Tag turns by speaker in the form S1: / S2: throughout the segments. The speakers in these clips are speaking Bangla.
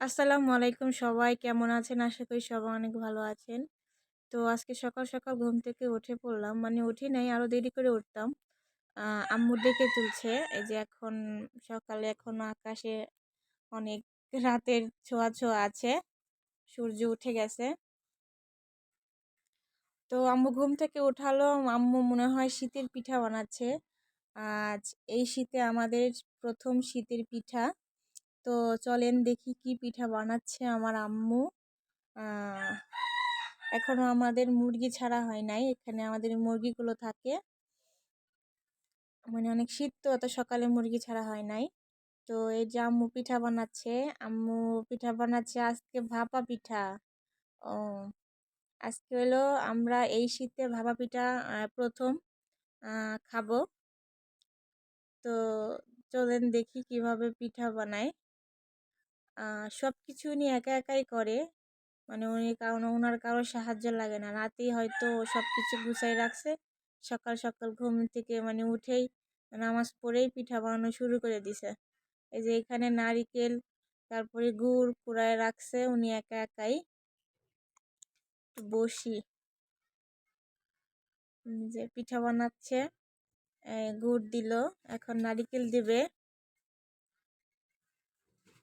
S1: আসসালামু আলাইকুম সবাই। কেমন আছেন? আশা করি সবাই অনেক ভালো আছেন। তো আজকে সকাল সকাল ঘুম থেকে উঠে পড়লাম। মানে উঠি নাই আরও দেরি করে উঠতাম। আম্মু ডেকে তুলছে। এই যে এখন সকালে এখনও আকাশে অনেক রাতের ছোঁয়া ছোঁয়া আছে। সূর্য উঠে গেছে। তো আম্মু ঘুম থেকে উঠালো। আম্মু মনে হয় শীতের পিঠা বানাচ্ছে। আজ এই শীতে আমাদের প্রথম শীতের পিঠা। তো চলেন দেখি কি পিঠা বানাচ্ছে আমার আম্মু। এখনও আমাদের মুরগি ছাড়া হয় নাই, এখানে আমাদের মুরগিগুলো থাকে। মানে অনেক শীত তো, অত সকালে মুরগি ছাড়া হয় নাই। তো এই যে আম্মু পিঠা বানাচ্ছে, আম্মু পিঠা বানাচ্ছে আজকে ভাপা পিঠা। ও আজকে হলো আমরা এই শীতে ভাপা পিঠা প্রথম খাব। তো চলেন দেখি কীভাবে পিঠা বানায়। সব কিছু উনি একা একাই করে। মানে উনি কারণ ওনার কারও সাহায্য লাগে না। রাতেই হয়তো সব কিছু গুছাই রাখছে। সকাল সকাল ঘুম থেকে মানে উঠেই নামাজ পড়েই পিঠা বানানো শুরু করে দিছে। এই যে এখানে নারিকেল, তারপরে গুড় কুড়ায় রাখছে, উনি একা একাই। বসি। যে পিঠা বানাচ্ছে গুড় দিল, এখন নারিকেল দিবে।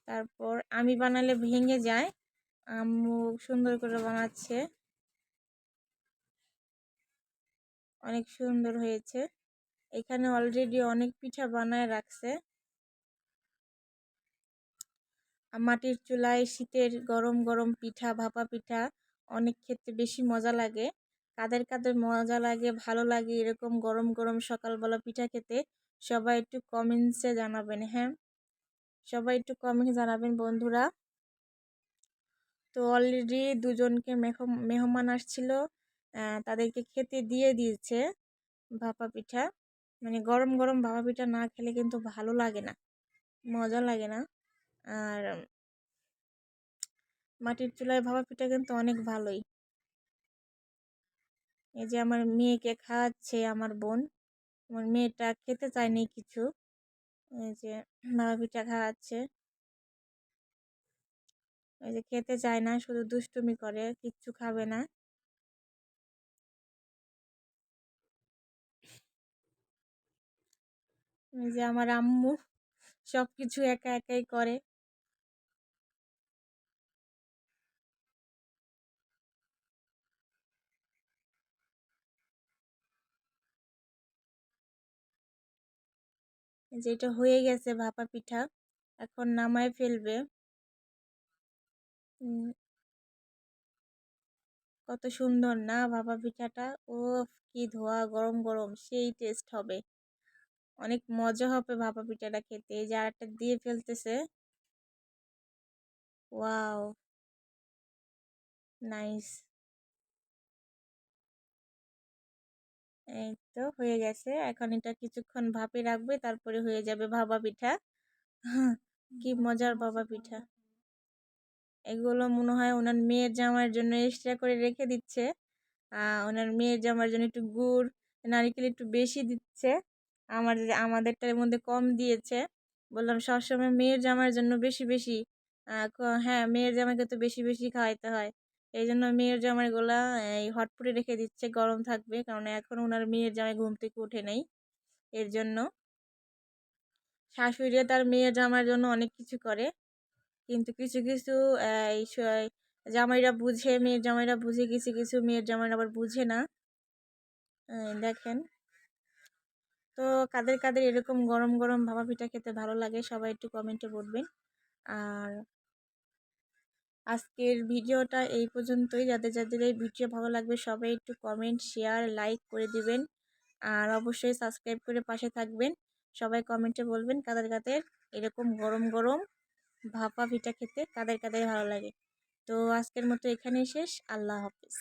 S1: তারপর আমি বানালে ভেঙে যায়। আম্মু সুন্দর করে বানাচ্ছে। অনেক সুন্দর হয়েছে। এখানে অলরেডি অনেক পিঠা বানায় রাখছে। মাটির চুলায় শীতের গরম গরম পিঠা, ভাপা পিঠা অনেক ক্ষেত্রে বেশি মজা লাগে। কাদের কাদের মজা লাগে, ভালো লাগে এরকম গরম গরম সকালবেলা পিঠা খেতে, সবাই একটু কমেন্টসে জানাবেন হ্যাঁ? সবাই একটু কমেন্ট জানাবেন, বন্ধুরা। তো অলরেডি দুজনকে মেহমান আসছিল। তাদেরকে খেতে দিয়ে দিয়েছে ভাপা পিঠা। মানে গরম গরম ভাপা পিঠা না খেলে কিন্তু ভালো লাগে না। মজা লাগে না। আর মাটির চুলায় ভাপা পিঠা কিন্তু অনেক ভালোই। এই যে আমার মেয়েকে খাওয়াচ্ছে আমার বোন। আমার মেয়েটা খেতে চায়নি কিছু। এই যে বাবা পিঠা খাওয়াচ্ছে। এই যে খেতে চায় না, শুধু দুষ্টুমি করে, কিচ্ছু খাবে না। যে আমার আম্মু সব কিছু একা একাই করে। যেটা হয়ে গেছে ভাপা পিঠা, এখন নামায় ফেলবে। কত সুন্দর না ভাপা পিঠাটা? ও কি ধোয়া, গরম গরম, সেই টেস্ট হবে। অনেক মজা হবে ভাপা পিঠাটা খেতে। এই যে আরেকটা দিয়ে ফেলতেছে। Wow, nice. এই তো হয়ে গেছে। এখন এটা কিছুক্ষণ ভাপে রাখবে তারপরে হয়ে যাবে ভাপা পিঠা। কি মজার ভাপা পিঠা। এগুলো মনে হয় ওনার মেয়ের জামার জন্য এক্সট্রা করে রেখে দিচ্ছে। ওনার মেয়ের জামার জন্য একটু গুড় নারিকেল একটু বেশি দিচ্ছে। আমার আমাদেরটার মধ্যে কম দিয়েছে। বললাম সবসময় মেয়ের জামার জন্য বেশি বেশি হ্যাঁ মেয়ের জামাইকে তো বেশি বেশি খাওয়াইতে হয়। এই জন্য মেয়ের জামাইগুলা, এই হটপুটে রেখে দিচ্ছে, গরম থাকবে। কারণ এখন ওনার মেয়ের জামাই ঘুম থেকে উঠে নেই। এর জন্য শাশুড়িরা তার মেয়ের জামার জন্য অনেক কিছু করে। কিন্তু কিছু কিছু, এই জামাইরা বুঝে, মেয়ের জামাইরা বুঝে, কিছু কিছু মেয়ের জামাইরা আবার বুঝে না। দেখেন। তো কাদের কাদের এরকম গরম গরম ভাপা পিঠা খেতে ভালো লাগে, সবাই একটু কমেন্টে বলবেন। আর আজকের ভিডিওটা এই পর্যন্তই। যাদের যাদের এই ভিডিও ভালো লাগবে সবাই একটু কমেন্ট শেয়ার লাইক করে দিবেন। আর অবশ্যই সাবস্ক্রাইব করে পাশে থাকবেন। সবাই কমেন্টে বলবেন কাদের কাদের এরকম গরম গরম ভাপা পিঠা খেতে কাদের কাদের ভালো লাগে। তো আজকের মতো এখানেই শেষ। আল্লাহ হাফিজ।